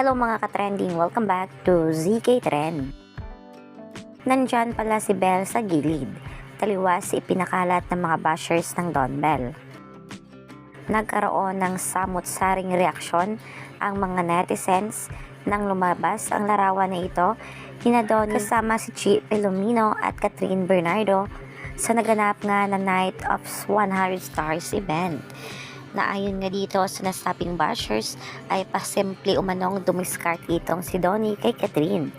Hello mga ka-trending, welcome back to ZK Trend. Nandyan pala si Belle sa gilid. Taliwas si ipinakalat ng mga bashers ng Don Bell. Nagkaroon ng samot-saring reaksyon ang mga netizens nang lumabas ang larawan na ito kina Donnie kasama si Chi Pelomino at Catherine Bernardo sa naganap nga na Night of 100 Stars event na ayon nga dito sa nasabing bashers ay pasimple umanong dumiskart itong si Donnie kay Catherine.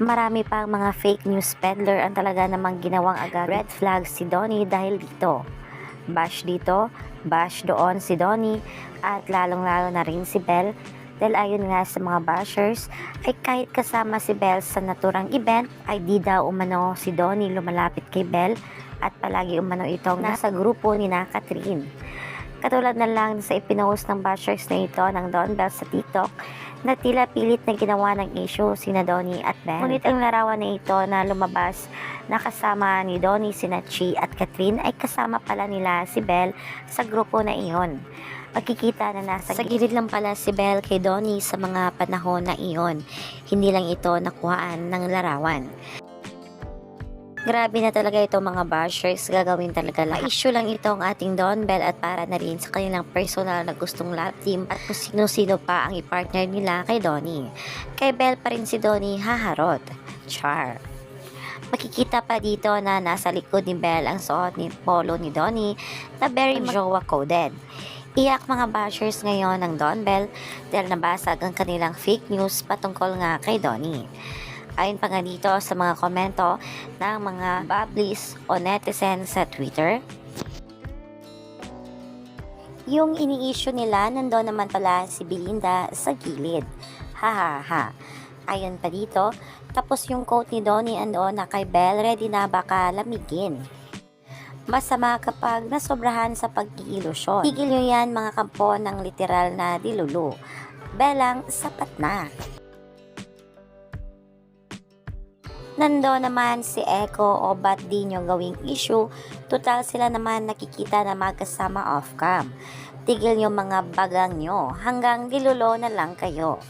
Marami pang mga fake news peddler ang talaga namang ginawang agad red flag si Donnie dahil dito. Bash dito, bash doon si Donnie at lalong-lalo na rin si Belle dahil ayon nga sa mga bashers ay kahit kasama si Belle sa naturang event ay di daw umano si Donnie lumalapit kay Belle at palagi umano itong nasa grupo ni na Catherine. Katulad na lang sa ipinost ng bashers na ito ng Don Bell sa TikTok na tila pilit na ginawa ng issue sina Donnie at Ben. Ngunit ang larawan na ito na lumabas na kasama ni Donnie, sina Chi at Catherine ay kasama pala nila si Belle sa grupo na iyon. Magkikita na nasa sa gilid lang pala si Belle kay Donnie sa mga panahon na iyon. Hindi lang ito nakuhaan ng larawan. Grabe na talaga ito mga bashers, gagawin talaga lang. Issue lang ito ang ating Don Bell at para na rin sa kanilang personal na gustong love team at kung sino-sino pa ang i-partner nila kay Donnie. Kay Bell pa rin si Donnie haharot. Char. Makikita pa dito na nasa likod ni Bell ang suot ni polo ni Donnie na very jowa coded. Iyak mga bashers ngayon ng Don Bell dahil nabasag ang kanilang fake news patungkol nga kay Donnie. Ayon pa nga dito sa mga komento ng mga bablis o netizens sa Twitter, yung ini-issue nila, nandoon naman pala si Belinda sa gilid. Ha ha ha. Ayon pa dito, tapos yung quote ni Donnie andoon na kay Belle, ready na baka lamigin. Masama kapag nasobrahan sa pag-iilusyon. Tigil nyo yan mga kampo ng literal na dilulu. Belang, sapat na. Nando naman si Echo o ba't di nyo gawing issue, total sila naman nakikita na magkasama off-cam. Tigil nyo mga bagang nyo hanggang dilulo na lang kayo.